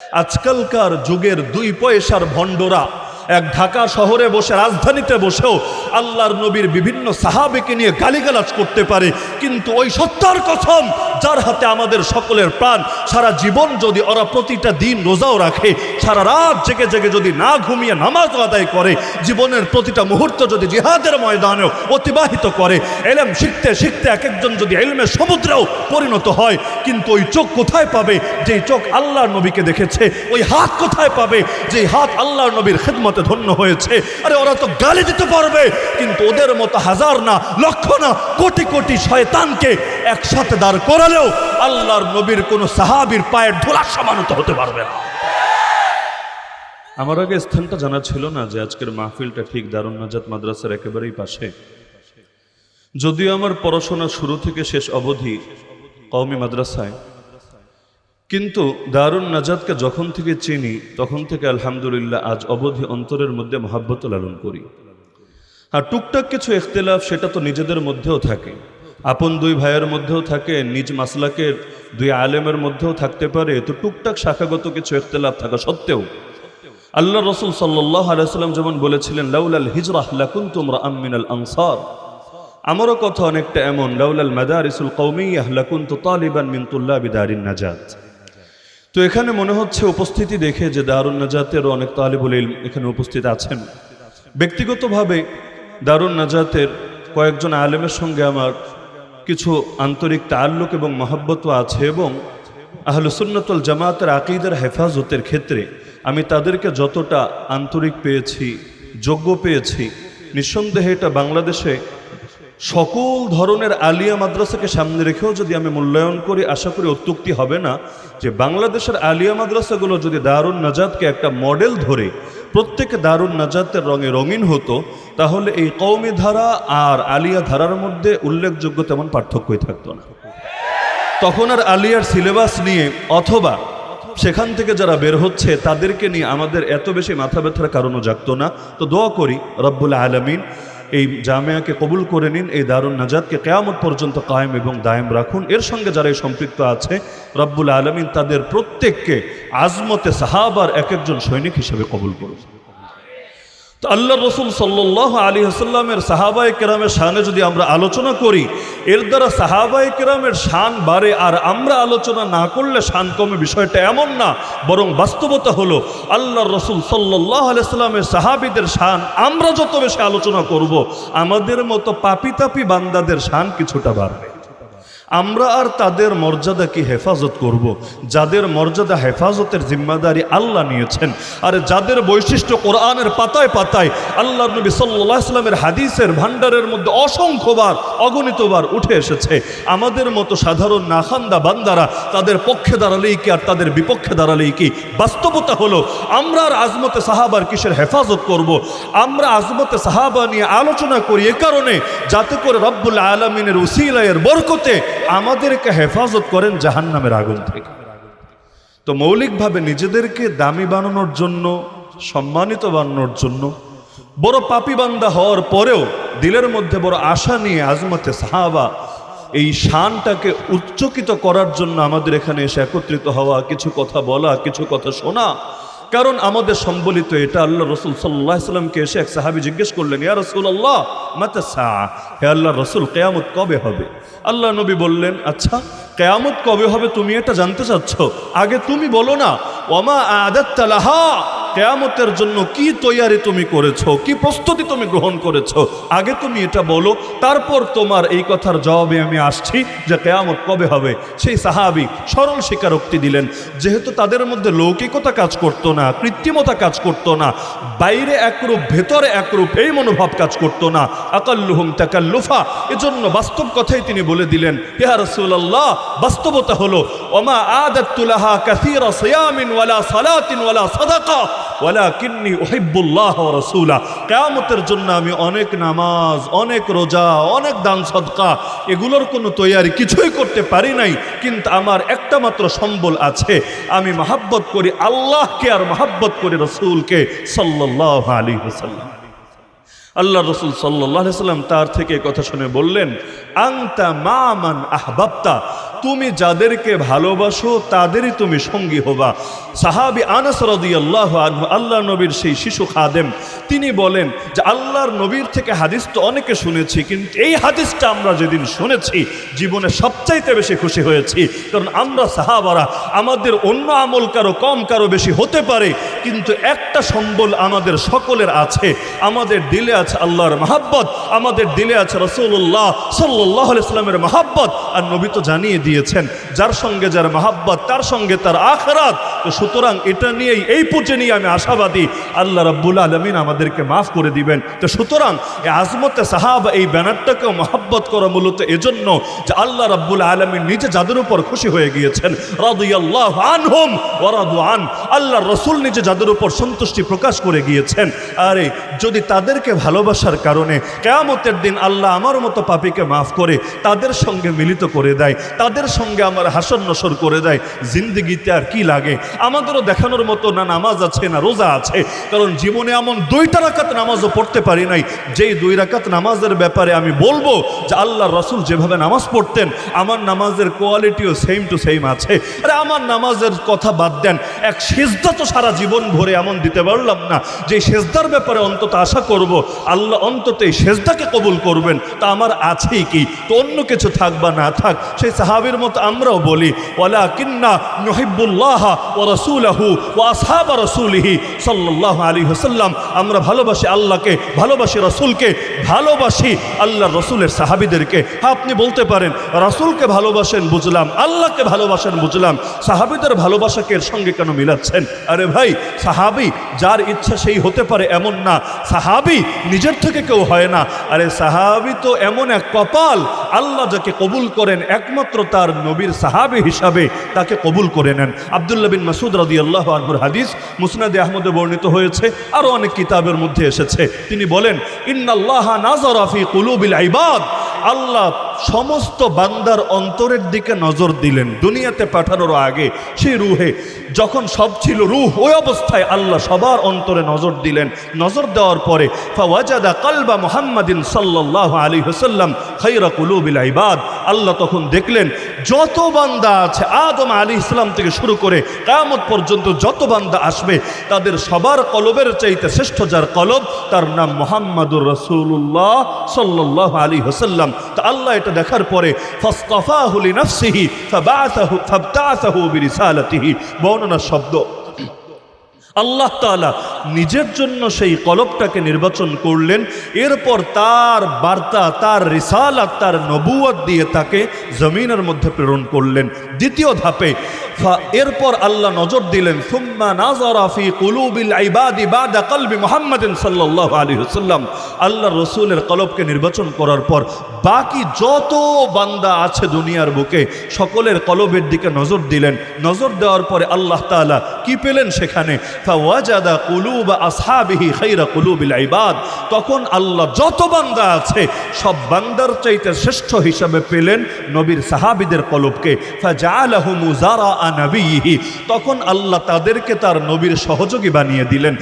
আজকালকার যুগের দুই পয়সার ভণ্ডরা। এক ঢাকা শহরে বসে, রাজধানীতে বসেও আল্লাহর নবীর বিভিন্ন সাহাবিকে নিয়ে গালিগালাজ করতে পারে। কিন্তু ওই সত্যার কথম যার হাতে আমাদের সকলের প্রাণ, সারা জীবন যদি ওরা প্রতিটা দিন রোজাও রাখে, সারা রাত জেগে জেগে যদি না ঘুমিয়ে নামাজ আদায় করে, জীবনের প্রতিটা মুহূর্ত যদি জিহাদের ময়দানেও অতিবাহিত করে, এলেম শিখতে শিখতে এক একজন যদি এলমের সমুদ্রেও পরিণত হয়, কিন্তু ওই চোখ কোথায় পাবে? যেই চোখ আল্লাহর নবীকে দেখেছে, ওই হাত কোথায় পাবে? যেই হাত আল্লাহর নবীর খেদমতে ধন্য হয়েছে। আরে ওরা তো গালি দিতে পারবে, কিন্তু ওদের মতো হাজার না, লক্ষ না, কোটি কোটি শয়তানকে একসাথে দাঁড় করালেও আল্লাহর নবীর কোনো সাহাবীর পায়ের ধুলার সমানত হতে পারবে না। আমার আগে স্থানটা জানা ছিল না যে আজকের মাহফিলটা ঠিক দারুণ নাজাত মাদ্রাসার একেবারেই পাশে। যদিও আমার পড়াশোনা শুরু থেকে শেষ অবধি কওমি মাদ্রাসায় কিন্তু দারুণ নাজাদকে যখন থেকে চিনি, তখন থেকে আলহামদুলিল্লাহ আজ অবধি অন্তরের মধ্যে মহাব্বত লালন করি। আর টুকটাক কিছু ইখতিলাফ সেটা তো নিজেদের মধ্যেও থাকে। আপন দুই ভাইয়ের মধ্যেও থাকে, নিজ মাসলাকের দুই আলেমের মধ্যেও থাকতে পারে, তো টুকটাক শাখাগত কিছু ইখতিলাফ থাকা সত্ত্বেও আল্লাহ রসুল সাল্লাহ আলাইসাল্লাম যেমন বলেছিলেন, লাউলাল হিজরাহ লাকুন তোমরা আমিনাল আনসার। আমারও কথা অনেকটা এমন, লাউলাল মাদারিসুল কৌমিয়াহ লাকুন তো তালিবান মিন বিদারিন দারিন নাজাত। তো এখানে মনে হচ্ছে উপস্থিতি দেখে যে দারুণ নাজাতেরও অনেক তালিবুল ইলম এখানে উপস্থিত আছেন। ব্যক্তিগতভাবে দারুণ নাজাতের কয়েকজন আলেমের সঙ্গে আমার কিছু আন্তরিক তাল্লুক এবং মহাব্বতও আছে এবং আহলুসুন্নতুল জামাতের আকিদের হেফাজতের ক্ষেত্রে আমি তাদেরকে যতটা আন্তরিক পেয়েছি, যোগ্য পেয়েছি, নিঃসন্দেহে এটা বাংলাদেশে সকল ধরনের আলিয়া মাদ্রাসাকে সামনে রেখেও যদি আমি মূল্যায়ন করি, আশা করি অত্যুক্তি হবে না যে বাংলাদেশের আলিয়া মাদ্রাসাগুলো যদি দারুণ নাজাদকে একটা মডেল ধরে প্রত্যেক দারুণ নাজাতের রঙে রঙিন হতো, তাহলে এই কৌমি ধারা আর আলিয়া ধারার মধ্যে উল্লেখযোগ্য তেমন পার্থক্যই থাকতো না। তখন আর আলিয়ার সিলেবাস নিয়ে অথবা সেখান থেকে যারা বের হচ্ছে, তাদেরকে নিয়ে আমাদের এত বেশি মাথা ব্যথার কারণও জাগতো না। তো দোয়া করি রব্বুল আলমিন এই জামেয়াকে কবুল করে নিন, এই দারুণ নাজাদকে কেয়ামত পর্যন্ত কায়েম এবং দায়েম রাখুন। এর সঙ্গে যারা সম্পৃক্ত আছে, রব্বুল আলমিন তাদের প্রত্যেককে আজমতে সাহাবার এক একজন সৈনিক হিসেবে কবুল করুন। তো আল্লাহ রসুল সাল্লাহ আলী হাসাল্লামের সাহাবাই কেরামের শানে যদি আমরা আলোচনা করি, এর দ্বারা সাহাবাই কেরামের শান বাড়ে আর আমরা আলোচনা না করলে শান কমে বিষয়টা এমন না, বরং বাস্তবতা হলো আল্লাহ রসুল সাল্লাহ আলাইস্লামের সাহাবিদের শান আমরা যত বেশি আলোচনা করব, আমাদের মতো পাপি তাপি বান্দাদের শান কিছুটা বাড়বে। আমরা আর তাদের মর্যাদাকে হেফাজত করব। যাদের মর্যাদা হেফাজতের জিম্মাদারি আল্লাহ নিয়েছেন, আর যাদের বৈশিষ্ট্য কোরআনের পাতায় পাতায় আল্লাহ নবী সাল্লাহ ইসলামের হাদিসের ভাণ্ডারের মধ্যে অসংখ্যবার, অগণিতবার উঠে এসেছে আমাদের মতো সাধারণ নাখান্দা বান্দারা তাদের পক্ষে দাঁড়ালেই কি আর তাদের বিপক্ষে দাঁড়ালেই কি বাস্তবতা হলো, আমরা আর আজমতে সাহাবার কিসের হেফাজত করব। আমরা আজমতে সাহাবা নিয়ে আলোচনা করি এ কারণে যাতে করে রব্বুল আলমিনের উসিলায়ের বরকতে আমাদেরকে হেফাজত করেন জাহান্নামের আগুন থেকে। তো মৌলিকভাবে নিজেদেরকে দামি বানানোর জন্য সম্মানিত বানানোর জন্য বড় পাপি বান্দা হওয়ার পরেও দিলের মধ্যে বড় আশা নিয়ে আজমতে সাহাবা এই শানটাকে উচ্চকিত করার জন্য আমাদের এখানে এসে একত্রিত হওয়া কিছু কথা বলা কিছু কথা শোনা কারণ আমাদের সম্বলিত এটা আল্লাহ রসুল সাল্লাহ সাল্লামকে এসে এক সাহাবি জিজ্ঞেস করলেন, ইয়া রসুল আল্লাহ মাতা হে আল্লাহ রসুল, কেয়ামত কবে হবে? আল্লাহ নবী বললেন আচ্ছা কেয়ামত কবে হবে তুমি এটা জানতে চাচ্ছ? আগে তুমি বলো না। ওমা আদাত্তালাহা কেয়ামতের জন্য কি তৈয়ারি তুমি করেছ? কি প্রস্তুতি তুমি গ্রহণ করেছ? আগে তুমি এটা বলো, তারপর তোমার এই কথার জবাবে আমি আসছি যে কেয়ামত কবে হবে? সেই সাহাবি সরল স্বীকারোক্তি দিলেন, যেহেতু তাদের মধ্যে লৌকিকতা কাজ করতো না, কৃত্রিমতা কাজ করতো না, বাইরে একরূপ, ভেতরে একরূপ, এই মনোভাব কাজ করতো না, আকাল্লুহুম তাকাল্লুফা এজন্য বাস্তব কথাই তিনি বলে দিলেন, ইয়া রাসূলুল্লাহ, বাস্তবতা হলো, ওমা আদাতুলাহা কাসীরা সিয়ামিন ওয়ালা সালাতিন ওয়ালা সাদাকা ওয়ালা কিন্নি কেয়ামতের জন্য আমি অনেক নামাজ, অনেক রোজা, অনেক দান সদকা, এগুলোর কোনো তৈয়ারি কিছুই করতে পারি নাই, কিন্তু আমার একটা মাত্র সম্বল আছে। আমি মাহাব্বত করি আল্লাহকে আর মাহাব্বত করি রসুলকে সাল্লাহ আলী হুসাল্লাম আল্লাহ রসুল সাল্লাহ সাল্লাম তার থেকে কথা শুনে বললেন আংতা মামান আহবাবতা। তুমি যাদেরকে ভালোবাসো, তাদেরই তুমি সঙ্গী হবা। সাহাবি আনাস রাদিয়াল্লাহু আনহু আল্লাহ নবীর সেই শিশু খাদেম, তিনি বলেন যে, আল্লাহর নবীর থেকে হাদিস তো অনেকে শুনেছি, কিন্তু এই হাদিসটা আমরা যেদিন শুনেছি, জীবনে সবচাইতে বেশি খুশি হয়েছি। কারণ আমরা সাহাবারা, আমাদের অন্য আমল কারও কম, কারও বেশি হতে পারে, কিন্তু একটা সম্বল আমাদের সকলের আছে। আমাদের দিলে আছে আল্লাহর মাহাব্বত, আমাদের দিলে আছে রসুল্লাহ সাল্লাহ ইসলামের মাহাব্বত, আর নবী তো জানিয়ে দিয়েছেন যার সঙ্গে যার মাহাব্বত তার সঙ্গে তার আখরাত তো সুতরাং এটা নিয়েই এই পুজো নিয়ে আমি আশাবাদী। আল্লাহ রাব্বুল আলমিন আমাদেরকে মাফ করে দিবেন। তো সুতরাং এই আজমতে সাহাব, এই ব্যানারটাকেও মহাব্বত করা মূলত এজন্য যে আল্লাহ রাব্বুল আলমিন নিজে যাদের উপর খুশি হয়ে গিয়েছেন, রাদিয়াল্লাহু আনহুম আন আল্লাহ রসুল নিজে যাদের উপর সন্তুষ্টি প্রকাশ করে গিয়েছেন। আরে, যদি তাদেরকে ভালোবাসার কারণে কেয়ামতের দিন আল্লাহ আমার মতো পাপীকে মাফ করে তাদের সঙ্গে মিলিত করে দেয়, তাদের সঙ্গে আমার হাসন নসর করে দেয়, জিন্দিগিতে আর কি লাগে? আমাদেরও দেখানোর মতো না নামাজ আছে, না রোজা আছে। কারণ জীবনে এমন দুইটা রাকাত নামাজও পড়তে পারি নাই। যেই দুই রাকাত নামাজের ব্যাপারে আমি বলব যে আল্লাহ রসুল যেভাবে নামাজ পড়তেন, আমার নামাজের কোয়ালিটিও সেম টু সেম আছে। আরে আমার নামাজের কথা বাদ দেন, এক সেজদা তো সারা জীবন ভরে এমন দিতে পারলাম না। যে সেজদার ব্যাপারে অন্তত আশা করব, আল্লাহ অন্তত এই সেজদাকে কবুল করবেন। তা আমার আছেই কি? তো অন্য কিছু থাক বা না থাক, সেই সাহাবির মতো আমরাও বলি ওলা কিন্না নহিবুল্লাহ রসুলাহু ও আসহাবা রসুলিহি সাল্লাহ আলী হাসাল্লাম আমরা ভালোবাসি আল্লাহকে, ভালোবাসি রসুলকে, ভালোবাসি আল্লাহ রসুলের সাহাবিদেরকে। হ্যাঁ আপনি বলতে পারেন, রসুলকে ভালোবাসেন বুঝলাম, আল্লাহকে ভালোবাসেন বুঝলাম, সাহাবিদের ভালোবাসাকে এর সঙ্গে কেন মিলাচ্ছেন? আরে ভাই, সাহাবি যার ইচ্ছা সেই হতে পারে এমন না, সাহাবি নিজের থেকে কেউ হয় না। আরে সাহাবি তো এমন এক কপাল, আল্লাহ যাকে কবুল করেন একমাত্র তার নবীর সাহাবি হিসাবে তাকে কবুল করে নেন। আবদুল্লাহ বিন মাসুদ রাজি আল্লাহ আকবর হাদিস মুসনাদে আহমদে বর্ণিত হয়েছে আরও অনেক কিতাবের মধ্যে এসেছে। তিনি বলেন, ইন্নাল্লাহ নাজরাফি কুলুবিল আইবাদ আল্লাহ সমস্ত বান্দার অন্তরের দিকে নজর দিলেন। দুনিয়াতে পাঠানোর আগে সেই রুহে, যখন সব ছিল রুহ, ওই অবস্থায় আল্লাহ সবার অন্তরে নজর দিলেন। নজর দেওয়ার পরে, ফাওয়াজাদা কালবা মুহাম্মাদিন সাল্লাল্লাহু আলী হুসাল্লাম খৈরা কুলুবিল ইবাদ, আল্লাহ তখন দেখলেন, যত বান্দা আছে, আদম আলী ইসলাম থেকে শুরু করে কায়ামত পর্যন্ত যত বান্দা আসবে, তাদের সবার কলবের চাইতে শ্রেষ্ঠ যার কলব, তার নাম মোহাম্মদুর রসুল্লাহ সাল্লাহ আলী হোসাল্লাম তা আল্লাহ এটা দেখার পরে ফস্তফাহুলি নফসিহি ফাবাসাহু ফাবতাসাহু বিরিসালাতিহি বর্ণনা শব্দ। আল্লাহ তাআলা নিজের জন্য সেই কলবটাকে নির্বাচন করলেন, এরপর তার বার্তা, তার রিসালাত, তার নবুয়ত দিয়ে তাকে জমিনের মধ্যে প্রেরণ করলেন। দ্বিতীয় ধাপে এরপর আল্লাহ নজর দিলেন, সুম্মা নাজারা ফি কুলুবিল ইবাদি বাদা কলবি মুহাম্মাদিন সাল্লাল্লাহু আলাইহি ওয়াসাল্লাম। আল্লাহ রসুলের কলবকে নির্বাচন করার পর বাকি যত বান্দা আছে দুনিয়ার বুকে, সকলের কলবের দিকে নজর দিলেন। নজর দেওয়ার পরে আল্লাহ তাআলা কি পেলেন সেখানে? তখন আল্লাহ যত বান্দা আছে, সব বান্দার চাইতে শ্রেষ্ঠ হিসাবে পেলেন নবীর সাহাবিদের কলবকে। তখন আল্লাহ তাদেরকে তার নবীর সহযোগী বানিয়ে দিলেন।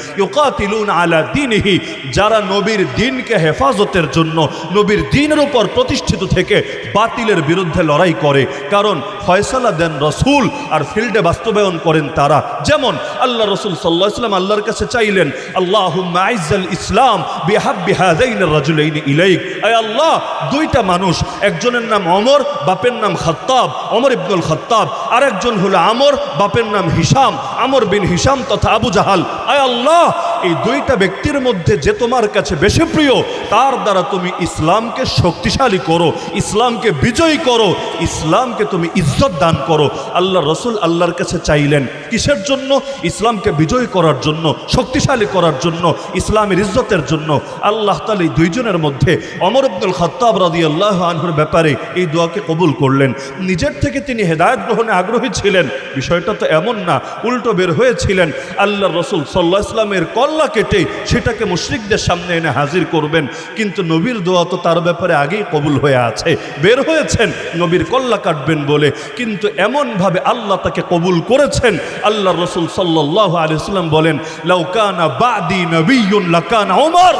আলা দীনিহি। যারা নবীর দিনকে হেফাজতের জন্য নবীর দিনের উপর প্রতিষ্ঠিত থেকে বাতিলের বিরুদ্ধে লড়াই করে। কারণ ফয়সালা দেন রসুল আর ফিল্ডে বাস্তবায়ন করেন তারা। যেমন আল্লাহ রসুল সাল্লাহ ইসলাম আল্লাহর কাছে চাইলেন আল্লাহ আইজাল ইসলাম বিহাব্বি হাযাইন রাজুলাইন ইলাইক। আয় আল্লাহ, দুইটা মানুষ, একজনের নাম অমর, বাপের নাম খত্তাব, অমর ইবনুল খত্তাব। আর একজন হলো আমর, বাপের নাম হিসাম আমর বিন হিসাম তথা আবু জাহাল। আয় আল্লাহ এই দুইটা ব্যক্তির মধ্যে যে তোমার কাছে বেশি প্রিয়, তার দ্বারা তুমি ইসলামকে শক্তিশালী করো, ইসলামকে বিজয়ী করো, ইসলামকে তুমি ইজ্জত দান করো। আল্লাহ রসুল আল্লাহর কাছে চাইলেন কিসের জন্য? ইসলামকে বিজয়ী করার জন্য, শক্তিশালী করার জন্য, ইসলামের ইজ্জতের জন্য। আল্লাহ তালা এই দুইজনের মধ্যে অমর আব্দুল খত্তাব রাদি আল্লাহ আনহুর ব্যাপারে এই দোয়াকে কবুল করলেন। নিজের থেকে তিনি হেদায়ত গ্রহণে আগ্রহী ছিলেন। বিষয়টা তো এমন না, উল্টো বের হয়েছিলেন। আল্লাহ রসুল সাল্লাহ ইসলামের কল্লা কেটে সেটাকে মুশরিকদের সামনে এনে হাজির করবেন। কিন্তু নবীর দোয়া তো তার ব্যাপারে আগেই কবুল হয়ে আছে। বের হয়েছেন, নবীর কল্লা কাটবেন বলে। কিন্তু এমনভাবে আল্লাহ তাকে কবুল করেছেন, আল্লাহ রসুল সাল্লাহ আলিয়াল্লাম বলেন লাউকানা বাদি নবীন লাকানা ওমর।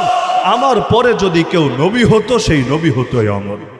আমার পরে যদি কেউ নবী হতো, সেই নবী হতোই অমর।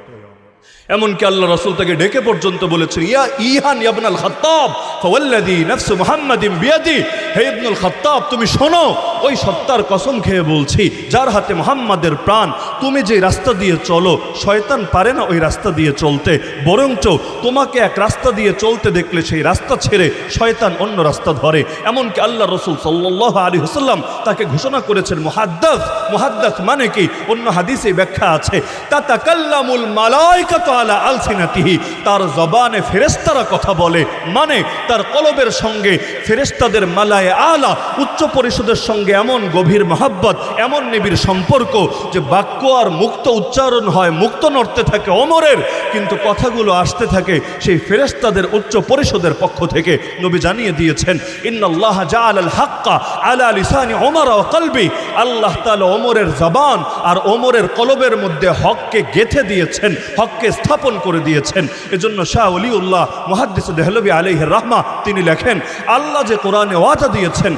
এমনকি আল্লাহ রসুল তাকে ডেকে পর্যন্ত বলেছেন, ইয়া ইহান ইয়াবনাল খাত্তাব, ফাওয়াল্লাযী নাফসু মুহাম্মাদিন বিয়াদি, হে ইবনুল খাত্তাব, তুমি শোনো, ওই সত্তার কসম খেয়ে বলছি, যার হাতে মুহাম্মাদের প্রাণ, তুমি যে রাস্তা দিয়ে চলো, শয়তান পারে না ওই রাস্তা দিয়ে চলতে, বরঞ্চ তোমাকে এক রাস্তা দিয়ে চলতে দেখলে সেই রাস্তা ছেড়ে শয়তান অন্য রাস্তা ধরে। এমনকি আল্লাহ রসুল সাল্লাহ আলী হুসাল্লাম তাকে ঘোষণা করেছেন, মুহাদ্দাস মুহাদ্দাস মানে কি? অন্য হাদিসে ব্যাখ্যা আছে, তাতাকাল্লামুল মালাইকাতু আলা আলসিনাতিহি, তার জবানে ফেরেশতারা কথা বলে। মানে তার কলবের সঙ্গে ফেরেশতাদের মালায়ে আলা, উচ্চ পরিষদের সঙ্গে এমন গভীর মহাব্বত, এমন সম্পর্ক যে বাক্য আর মুক্ত উচ্চারণ হয়, মুক্ত নড়তে থাকে অমরের। কিন্তু কথাগুলো আসতে থাকে সেই ফেরেশতাদের উচ্চ পরিষদের পক্ষ থেকে। নবী জানিয়ে দিয়েছেন, ইন্নাল্লাহ জাআলাল হাক্কা আলা লিসানি ওমর ও কলবি। আল্লাহ তাআলা ওমরের জবান আর ওমরের কলবের মধ্যে হককে গেথে দিয়েছেন, হককে স্থাপন করে দিয়েছেন। এজন্য শাহ অলিউল্লাহ মুহাদ্দিস দেহলবি আলাইহি রাহমা তিনি লেখেন, আল্লাহ যে কোরআনে ওয়াদা দিয়েছেন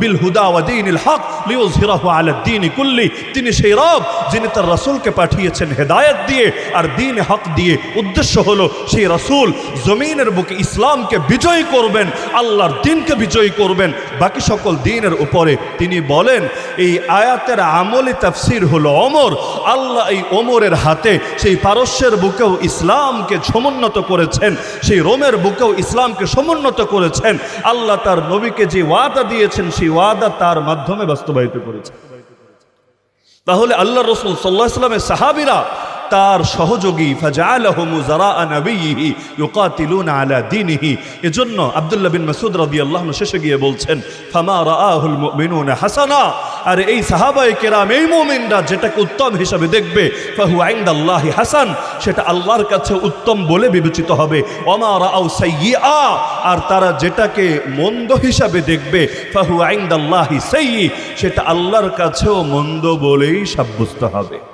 বিল হক কুল্লি। তিনি সেই রব যিনি তার রাসূলকে পাঠিয়েছেন হেদায়েত দিয়ে আর দিন হক দিয়ে। উদ্দেশ্য হলো, সেই রাসূল জমিনের বুকে ইসলামকে বিজয়ী করবেন, আল্লাহর দিনকে বিজয়ী করবেন। বাকি সকল দিনের উপরে তিনি বলেন, এই আয়াতের আমলি তাফসির হলো অমর। আল্লাহ এই ওমরের হাতে সেই পারস্যের বুকেও ইসলামকে সমুন্নত করেছেন, সেই রোমের বুকেও ইসলামকে সমুন্নত করেছেন। আল্লাহ তার নবীকে যে ওয়াদা দিয়েছেন, সেই ওয়াদা তার মাধ্যমে বাস্তবায়িত করেছেন। তাহলে আল্লাহ রসুল সাল্লাহ ইসলামের সাহাবিরা তার সহযোগী দীনিহি। এজন্য আব্দুল্লাহ বিন মাসউদ রাদিয়াল্লাহু আনহু শেষে গিয়ে বলছেন হাসানা। আর এই সাহাবাই কেরাম, এই মুমিনরা যেটাকে উত্তম হিসাবে দেখবে, ফাহু ইনদাল্লাহি হাসান, সেটা আল্লাহর কাছে উত্তম বলে বিবেচিত হবে। ওমা রাআউ সাইয়্যিআ আর তারা যেটাকে মন্দ হিসাবে দেখবে, ফাহু ইনদাল্লাহি সাইয়্যি সেটা আল্লাহর কাছেও মন্দ বলেই সাব্যস্ত হবে।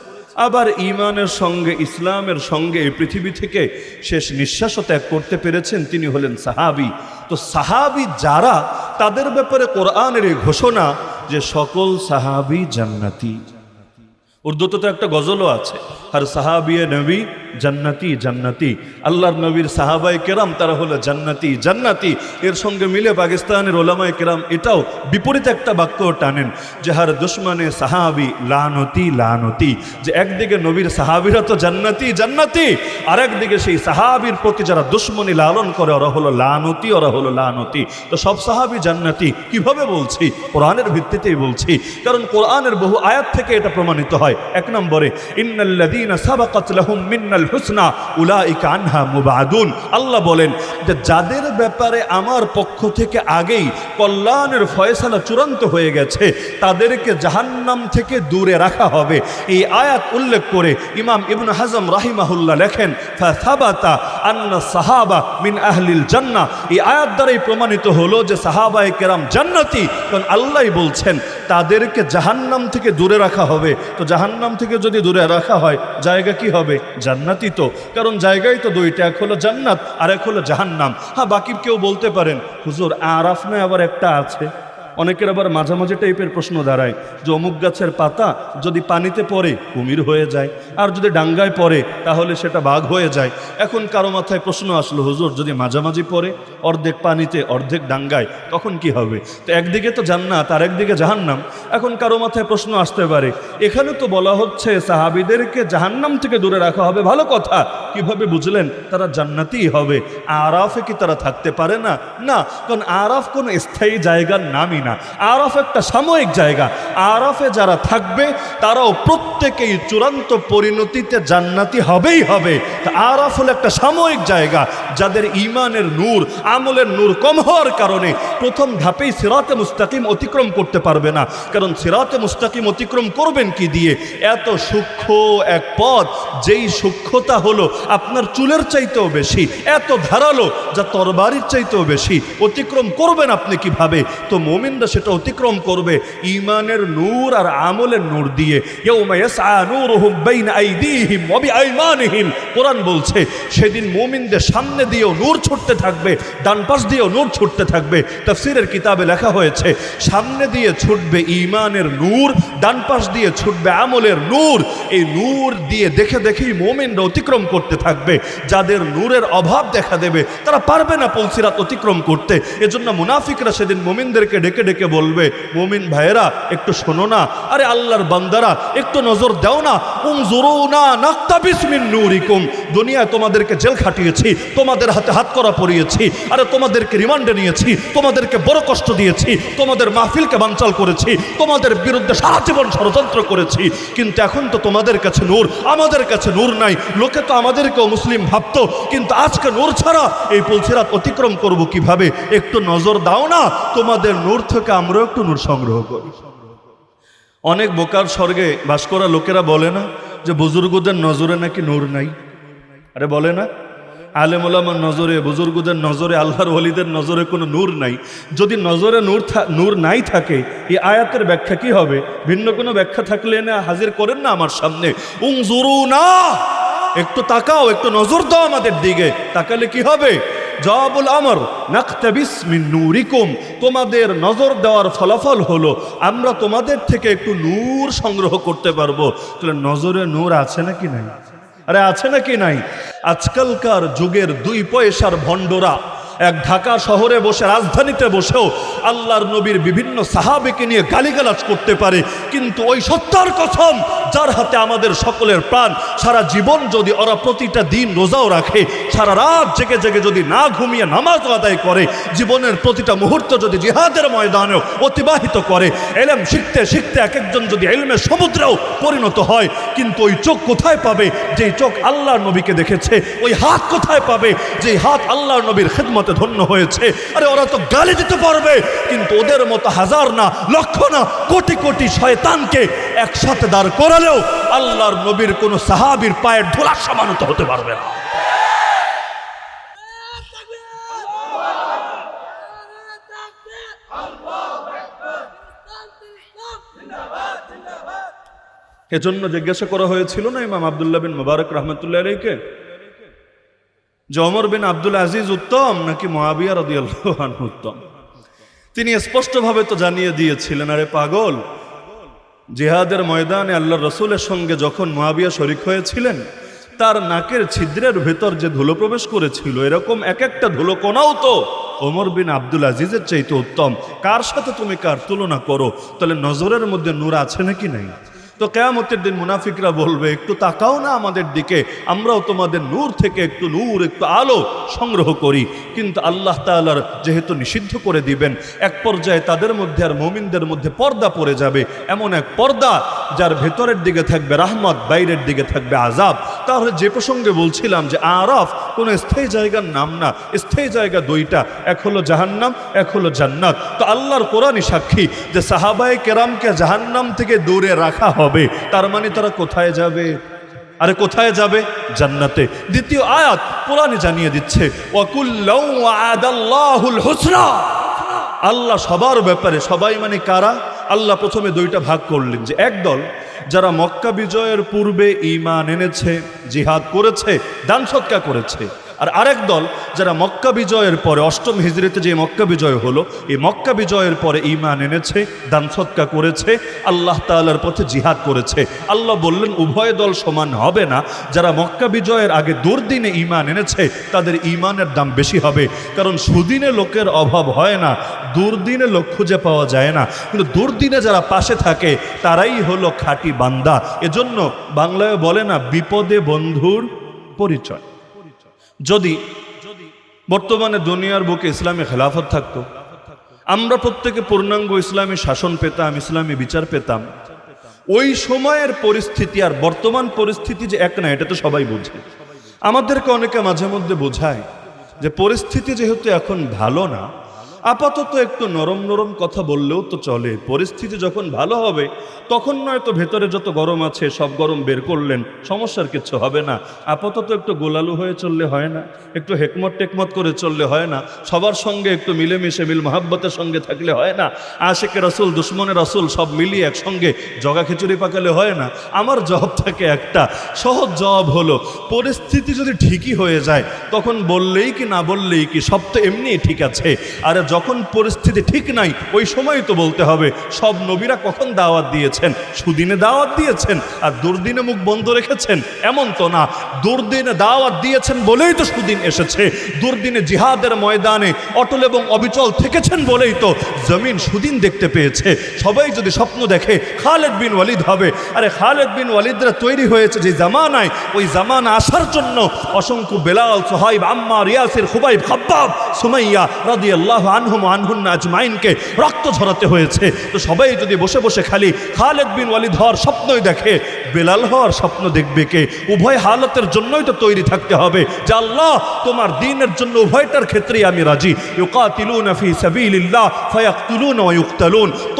আবার ইমানের সঙ্গে, ইসলামের সঙ্গে এই পৃথিবী থেকে শেষ নিঃশ্বাস ত্যাগ করতে পেরেছেন। তিনি হলেন সাহাবি। তো সাহাবি যারা, তাদের ব্যাপারে কোরআনের এই ঘোষণা যে সকল সাহাবি জান্নাতি। উর্দুতে তো একটা গজলও আছে, আর সাহাবিয়ে নবী জান্নাতি জান্নাতি। আল্লাহর নবীর সাহাবাই কেরাম, তারা হলো জান্নাতি জান্নাতি। এর সঙ্গে মিলে পাকিস্তানের ওলামায় কেরাম এটাও বিপরীত একটা বাক্য টানেন, যে, হার দুশ্মনে সাহাবি লানতি লানতি। যে, একদিকে নবীর সাহাবিরা তো জান্নাতি জান্নাতি আর একদিকে সেই সাহাবির প্রতি যারা দুশ্মনী লালন করে, ওরা হলো লানতি, ওরা হলো লানতি। তো সব সাহাবি জান্নাতি, কীভাবে বলছি? কোরআনের ভিত্তিতেই বলছি। কারণ কোরআনের বহু আয়াত থেকে এটা প্রমাণিত হয়। এক নম্বরে আল্লাহ বলেন যে, যাদের ব্যাপারে আমার পক্ষ থেকে আগেই কল্যাণের ফয়সালা চূড়ান্ত হয়ে গেছে, তাদেরকে জাহান্নাম থেকে দূরে রাখা হবে। এই আয়াত উল্লেখ করে ইমাম ইবনু হাজম রাহিমাহুল্লাহ লেখেন সাহাবা মিন আহলিল জান্নাহ। এই আয়াত দ্বারাই প্রমাণিত হলো যে, সাহাবায়ে কেরাম জান্নাতি। কারণ আল্লাহ বলছেন, তাদেরকে জাহান্নাম থেকে দূরে রাখা হবে। তো জাহান্নাম থেকে যদি দূরে রাখা হয়, জায়গা কি হবে? জান্নাতই তো। কারণ জায়গায় তো দুইটা, এক হলো জান্নাত আর এক হলো জাহান্নাম। হ্যাঁ বাকি কেউ বলতে পারেন, হুজুর, আরাফ নয়, আবার একটা আছে? অনেকের আবার মাঝামাঝি টাইপের প্রশ্ন দাঁড়ায় যে অমুক গাছের পাতা যদি পানিতে পড়ে কুমির হয়ে যায়, আর যদি ডাঙ্গায় পড়ে তাহলে সেটা বাঘ হয়ে যায়। এখন কারও মাথায় প্রশ্ন আসলো, হুজুর, যদি মাঝামাঝি পড়ে অর্ধেক পানিতে, অর্ধেক ডাঙ্গায়, তখন কি হবে? তো একদিকে তো জান্নাত, আর একদিকে জাহান্নাম। এখন কারও মাথায় প্রশ্ন আসতে পারে, এখানে তো বলা হচ্ছে সাহাবিদেরকে জাহান্নাম থেকে দূরে রাখা হবে। ভালো কথা, কীভাবে বুঝলেন? তারা জান্নাতিই হবে। আরাফে কি তারা থাকতে পারে না? না, কারণ আরাফ কোনো স্থায়ী জায়গার নামই না। আরাফ একটা সাময়িক জায়গা। আরাফে যারা থাকবে, তারাও প্রত্যেকেই চূড়ান্ত পরিণতিতে জান্নাতি হবেই হবে। তা আরাফ হলো একটা সাময়িক জায়গা, যাদের ইমানের নূর, আমলের নূর কম হওয়ার কারণে প্রথম ধাপেই সিরাতে মুস্তাকিম অতিক্রম করতে পারবে না। কারণ সিরাতে মুস্তাকিম অতিক্রম করবেন কি দিয়ে? এত সূক্ষ্ম এক পথ, যেই সূক্ষ্মতা হলো আপনার চুলের চাইতেও বেশি, এত ধারালো যা তরবারির চাইতেও বেশি। অতিক্রম করবেন আপনি কীভাবে? তো মোমিনরা সেটা অতিক্রম করবে ইমানের নূর আর আমলের নূর দিয়ে। কোরআন বলছে, সেদিন মোমিনদের সামনে দিয়েও নূর ছুটতে থাকবে, ডান পাশ দিয়েও নূর ছুটতে থাকবে। তাফসীরের কিতাবে লেখা হয়েছে, সামনে দিয়ে ছুটবে ইমানের নূর, ডান পাশ দিয়ে ছুটবে আমলের নূর। এই নূর দিয়ে দেখে দেখেই মোমিনরা অতিক্রম করতে থাকবে। যাদের নূরের অভাব দেখা দেবে, তারা পারবে না পলসিরাত অতিক্রম করতে। এজন্য মুনাফিকরা সেদিন মোমিনদেরকে ডেকে ডেকে ডেকে বলবে, মোমিন ভাইয়েরা, একটু শোনো না। আরে আল্লাহর বান্দারা, একটু নজর দাও না। উম না নাক্তাবিস মিন নূরিকুম। দুনিয়ায় তোমাদেরকে জেল খাটিয়েছি, তোমাদের হাতে হাত করা পরিয়েছি, আরে তোমাদেরকে রিমান্ডে নিয়েছি, তোমাদেরকে বড় কষ্ট দিয়েছি, তোমাদের মাহফিলকে বানচাল করেছি, তোমাদের বিরুদ্ধে সারা জীবন ষড়যন্ত্র করেছি। কিন্তু এখন তো তোমাদের কাছে নূর, আমাদের কাছে নূর নাই। লোকে তো আমাদেরকেও মুসলিম ভাবতো, কিন্তু আজকে নূর ছাড়া এই পুলসিরাত অতিক্রম করব কীভাবে? একটু নজর দাও না, তোমাদের নূর থেকে আমরাও একটু নূর সংগ্রহ করি। অনেক বোকার স্বর্গে বাস করা লোকেরা বলে না যে বুজুর্গদের নজরে নাকি নূর নাই। আরে বলে না? আলেমুলামার নজরে, বুজুর্গদের নজরে, আল্লাহর ওলিদের নজরে কোনো নূর নাই। যদি নজরে নূর নূর নাই থাকে, এই আয়াতের ব্যাখ্যা কি হবে? ভিন্ন কোনো ব্যাখ্যা থাকলে না হাজির করেন না আমার সামনে। উং না একটু তাকাও, একটু নজর দাও আমাদের দিকে। তাকালে কি হবে? জবাবুল আমর, নাকতাবিস নূরিকুম। তোমাদের নজর দেওয়ার ফলাফল হলো, আমরা তোমাদের থেকে একটু নূর সংগ্রহ করতে পারব। তাহলে নজরে নূর আছে নাকি নাই? আরে আছে নাকি নাই? আজকালকার যুগের দুই পয়সার ভণ্ডরা, এক ঢাকা শহরে বসে, রাজধানীতে বসেও আল্লাহর নবীর বিভিন্ন সাহাবিকে নিয়ে গালিগালাজ করতে পারে, কিন্তু ওই সত্যার কথম যার হাতে আমাদের সকলের প্রাণ, সারা জীবন যদি ওরা প্রতিটা দিন রোজাও রাখে, সারা রাত জেগে জেগে যদি না ঘুমিয়ে নামাজ আদায় করে, জীবনের প্রতিটা মুহূর্ত যদি জিহাদের ময়দানেও অতিবাহিত করে, এলেম শিখতে শিখতে এক একজন যদি এলমের সমুদ্রেও পরিণত হয়, কিন্তু ওই চোখ কোথায় পাবে? যেই চোখ আল্লাহর নবীকে দেখেছে, ওই হাত কোথায় পাবে? যেই হাত আল্লাহর নবীর খেদমতে ধন্য হয়েছে। আরে ওরা তো গালি দিতে পারবে, কিন্তু ওদের মতো হাজার না, লক্ষ না, কোটি কোটি শয়তানকে একসাথে দাঁড় করালেও আল্লাহর নবীর কোনো সাহাবীর পায়ের ধুলার সমানত হতে পারবে না। এজন্য জিজ্ঞাসা করা হয়েছিল না ইমাম আবদুল্লাহ বিন মুবারক রহমতুল্লাহ আলাইকে যে অমর বিন আব্দুল আজিজ উত্তম নাকি মহাবিয়া আনহু উত্তম? তিনি স্পষ্টভাবে তো জানিয়ে দিয়েছিলেন, আরে পাগল জিহাদের ময়দানে আল্লাহ রসুলের সঙ্গে যখন মহাবিয়া শরিক হয়েছিলেন, তার নাকের ছিদ্রের ভেতর যে ধুলো প্রবেশ করেছিল, এরকম এক একটা ধুলো কোনাও তো। ওমর বিন আব্দুল আজিজের চাইতে উত্তম। কার সাথে তুমি কার তুলনা করো? তাহলে নজরের মধ্যে নূর আছে নাকি নাই? তো কেয়ামতের দিন মুনাফিকরা বলবে, একটু তাকাও না আমাদের দিকে, আমরাও তোমাদের নূর থেকে একটু নূর, একটু আলো সংগ্রহ করি। কিন্তু আল্লাহ তালার যেহেতু নিষিদ্ধ করে দিবেন, এক পর্যায়ে তাদের মধ্যে আর মমিনদের মধ্যে পর্দা পড়ে যাবে। এমন এক পর্দা যার ভেতরের দিকে থাকবে রাহমত, বাইরের দিকে থাকবে আজাব তাহলে যে প্রসঙ্গে বলছিলাম যে আরফ কোনো স্থায়ী জায়গার নাম না, স্থায়ী জায়গা দুইটা, এক হলো জাহান্নাম, এক হলো জান্নাত। তো আল্লাহর কোরআনই সাক্ষী যে সাহাবাই কেরামকে জাহান্নাম থেকে দূরে রাখা হবে। তার মানে তারা কোথায় যাবে? আরে কোথায় যাবে? জান্নাতে। দ্বিতীয় আয়াত কোরআনে জানিয়ে দিচ্ছে আল্লাহ সবার ব্যাপারে সবাই মানে কারা? আল্লাহ প্রথমে দুইটা ভাগ করলেন যে একদল যারা মক্কা বিজয়ের পূর্বে ইমান এনেছে, জিহাদ করেছে, দান সৎকা করেছে আর আরেক দল যারা মক্কা বিজয়ের পরে, অষ্টম হিজড়িতে যে মক্কা বিজয় হলো, এই মক্কা বিজয়ের পরে ঈমান এনেছে, দান সৎকা করেছে, আল্লাহ তাআলার পথে জিহাদ করেছে। আল্লাহ বললেন, উভয় দল সমান হবে না। যারা মক্কা বিজয়ের আগে দুর্দিনে ঈমান এনেছে, তাদের ঈমানের দাম বেশি হবে। কারণ সুদিনে লোকের অভাব হয় না, দুর্দিনে লোক খুঁজে পাওয়া যায় না। কিন্তু দুর্দিনে যারা পাশে থাকে, তারাই হলো খাঁটি বান্দা। এজন্য বাংলায় বলে না, বিপদে বন্ধুর পরিচয়। যদি বর্তমানে দুনিয়ার বুকে ইসলামী খেলাফত থাকত, আমরা প্রত্যেকে পূর্ণাঙ্গ ইসলামী শাসন পেতাম, ইসলামী বিচার পেতাম। ওই সময়ের পরিস্থিতি আর বর্তমান পরিস্থিতি যে এক না, এটা তো সবাই বোঝে। আমাদেরকে অনেকে মাঝে মধ্যে বোঝায় যে পরিস্থিতি যেহেতু এখন ভালো না আপাতত একটু নরম নরম কথা বললেও তো চলে। পরিস্থিতি যখন ভালো হবে, তখন নয়তো ভেতরে যত গরম আছে, সব গরম বের করলেন। সমস্যার কিছু হবে না। আপাতত একটু গোলালু হয়ে চললে হয় না। একটু হেকমত টেকমত করে চললে হয় না। সবার সঙ্গে একটু মিলেমিশে, মিল মহাব্বতের সঙ্গে থাকলে হয় না। আশেকে রসুল, দুশ্মনের রসুল, সব মিলিয়ে একসঙ্গে জগা খিচুড়ি পাকালে হয় না। আমার জব থাকে একটা, সহজ জব হলো, পরিস্থিতি যদি ঠিকই হয়ে যায়, তখন বললেই কি না বললেই কি সব তো এমনিই ঠিক আছে। আর যখন পরিস্থিতি ঠিক নাই, ওই সময় তো বলতে হবে, সব নবীরা কখন দাওয়াত দিয়েছেন? সুদিনে দাওয়াত দিয়েছেন আর দুর্দিনে মুখ বন্ধ রেখেছেন? এমন তো না, দুর্দিনে দাওয়াত দিয়েছেন বলেই তো সুদিন এসেছে। দুর্দিনে জিহাদের ময়দানে অটল এবং অবিচল থেকেছেন বলেই তো জমিন সুদিন দেখতে পেয়েছে। সবাই যদি স্বপ্ন দেখে, খালেদ বিন ওয়ালিদ হবে। আরে খালেদ বিন ওয়ালিদরা তৈরি হয়েছে যে জামানায়, ওই জামানা আসার জন্য অসংখ্য বেলাল, সোহাইব, আম্মার, ইয়াসির, খুবাইব, খাব্বাব, সুমাইয়া রাদি আল্লাহ আনহুম আনহুন্না আজমাইনকে রক্ত ঝরাতে হয়েছে। তো সবাই যদি বসে বসে খালি খালেদ বিন ওয়ালিদ হওয়ার স্বপ্নই দেখে, বেলাল হওয়ার স্বপ্ন দেখবে কে? উভয় হালতের জন্যই তো তৈরি থাকতে হবে যে আল্লাহ তোমার দিনের জন্য উভয়টার ক্ষেত্রেই আমি রাজি।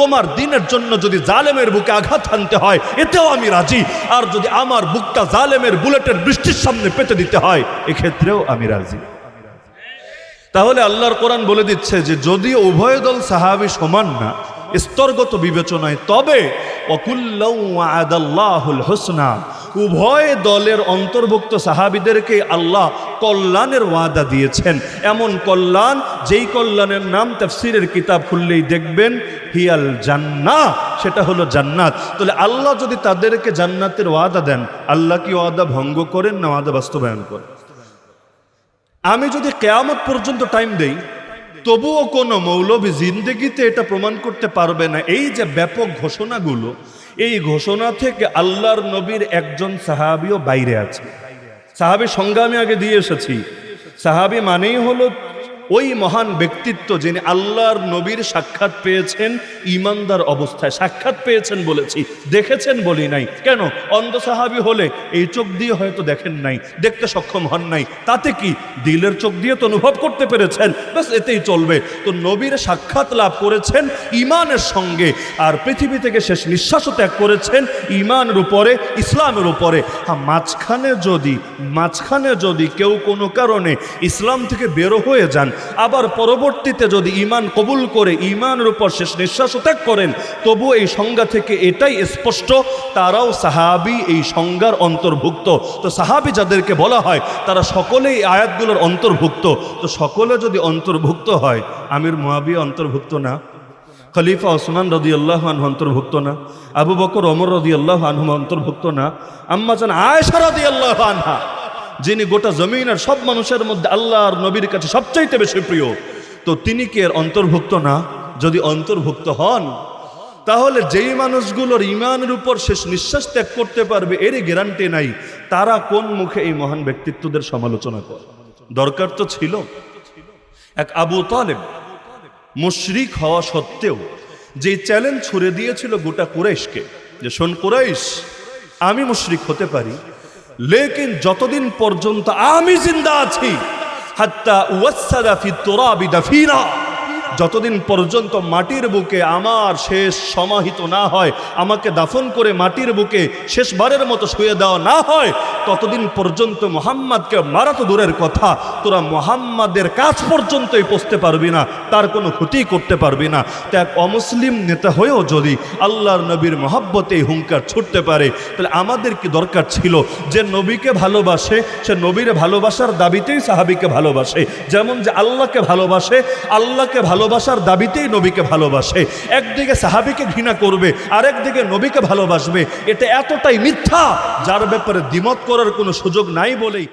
তোমার দিনের জন্য যদি জালেমের বুকে আঘাত আনতে হয়, এতেও আমি রাজি। আর যদি আমার বুকটা জালেমের বুলেটের বৃষ্টির সামনে পেতে দিতে হয়, এক্ষেত্রেও আমি রাজি। তাহলে আল্লাহর কোরআন বলে দিচ্ছে যে, যদিও উভয় দল সাহাবি সমান না, স্তরগত বিবেচনায়, তবে হোসনা, উভয় দলের অন্তর্ভুক্ত সাহাবিদেরকে আল্লাহ কল্যাণের ওয়াদা দিয়েছেন। এমন কল্যাণ, যেই কল্যাণের নাম তাফসিরের কিতাব খুললেই দেখবেন, হিয়াল জান্না, সেটা হলো জান্নাত। তাহলে আল্লাহ যদি তাদেরকে জান্নাতের ওয়াদা দেন, আল্লাহ কি ওয়াদা ভঙ্গ করেন না ওয়াদা বাস্তবায়ন করেন? আমি যদি কেয়ামত পর্যন্ত টাইম দেই, তবুও কোনো মৌলবী জিন্দগিতে এটা প্রমাণ করতে পারবে না। এই যে ব্যাপক ঘোষণাগুলো, এই ঘোষণা থেকে আল্লাহর নবীর একজন সাহাবিও বাইরে আছে। সাহাবি সংজ্ঞা আমি আগে দিয়ে এসেছি। সাহাবি মানেই হলো ওই মহান ব্যক্তিত্ব যিনি আল্লাহর নবীর সাক্ষাৎ পেয়েছেন ইমানদার অবস্থায়। সাক্ষাৎ পেয়েছেন বলেছি। দেখেছেন বলি নাই। কেন? অন্ধ সাহাবি হলে এই চোখ দিয়ে হয়তো দেখেন নাই, দেখতে সক্ষম হন নাই। তাতে কি? দিলের চোখ দিয়ে তো অনুভব করতে পেরেছেন। ব্যাস, এতেই চলবে। তো নবীর সাক্ষাৎ লাভ করেছেন ইমানের সঙ্গে আর পৃথিবী থেকে শেষ নিঃশ্বাসও ত্যাগ করেছেন ইমানের উপরে, ইসলামের উপরে। হ্যাঁ মাঝখানে যদি মাঝখানে যদি কেউ কোনো কারণে ইসলাম থেকে বেরো হয়ে যান আবার পরবর্তীতে যদি ইমান কবুল করে ইমানের উপর শেষ নিঃশ্বাস ত্যাগ করেন তবু এই সংজ্ঞা থেকে এটাই স্পষ্ট, তারাও সাহাবি এই সংজ্ঞার অন্তর্ভুক্ত। তো সাহাবি যাদেরকে বলা হয়, তারা সকলেই আয়াতগুলোর অন্তর্ভুক্ত। তো সকলে যদি অন্তর্ভুক্ত হয়, আমির মহাবি অন্তর্ভুক্ত না, খলিফা ওসমান রদি আল্লাহ আনহু অন্তর্ভুক্ত না, আবু বকর অমর রদি আল্লাহ আনহু অন্তর্ভুক্ত না, আম্মা জান আয়েশা রদি আল্লাহ আনহা। যিনি গোটা জমিনের সব মানুষের মধ্যে আল্লাহর নবীর কাছে সবচাইতে বেশি প্রিয়, তো তিনি কি এর অন্তর্ভুক্ত না? যদি অন্তর্ভুক্ত হন, তাহলে যেই মানুষগুলোর ইমানের উপর শেষ নিঃশ্বাস ত্যাগ করতে পারবে, এরই গ্যারান্টি নাই। তারা কোন মুখে এই মহান ব্যক্তিত্বদের সমালোচনা করে? দরকার তো ছিল। এক আবু তালেব মুশরিক হওয়া সত্ত্বেও যে চ্যালেঞ্জ ছুড়ে দিয়েছিল গোটা কুরাইশকে, যে, শোন কুরাইশ, আমি মুশরিক হতে পারি লেকিন যতদিন পর্যন্ত আমি জিন্দা আছি হাত্তা ওয়াসাদা ফি তুরাবি দাফিনা। যতদিন পর্যন্ত মাটির বুকে আমার শেষ সমাহিত না হয়, আমাকে দাফন করে মাটির বুকে শেষবারের মতো শুয়ে দেওয়া না হয়, ততদিন পর্যন্ত মোহাম্মদকে মারা তো দূরের কথা। তোরা মোহাম্মদের কাজ পর্যন্তই পৌঁছতে পারবি না, তার কোনো ক্ষতি করতে পারবি না। তো এক অমুসলিম নেতা হয়েও যদি আল্লাহর নবীর মহাব্বতে হুঙ্কার ছুটতে পারে, তাহলে আমাদের কি দরকার ছিল? যে নবীকে ভালোবাসে, সে নবীর ভালোবাসার দাবিতেই সাহাবিকে ভালোবাসে। যেমন যে আল্লাহকে ভালোবাসে, আল্লাহকে ভালোবাসার দাবিতেই নবীকে ভালোবাসে। একদিকে সাহাবিকে ঘৃণা করবে, আরেকদিকে নবীকে ভালোবাসবে। এটা এতটাই মিথ্যা, যার ব্যাপারে দ্বিমত করার কোনো সুযোগ নাই বলেই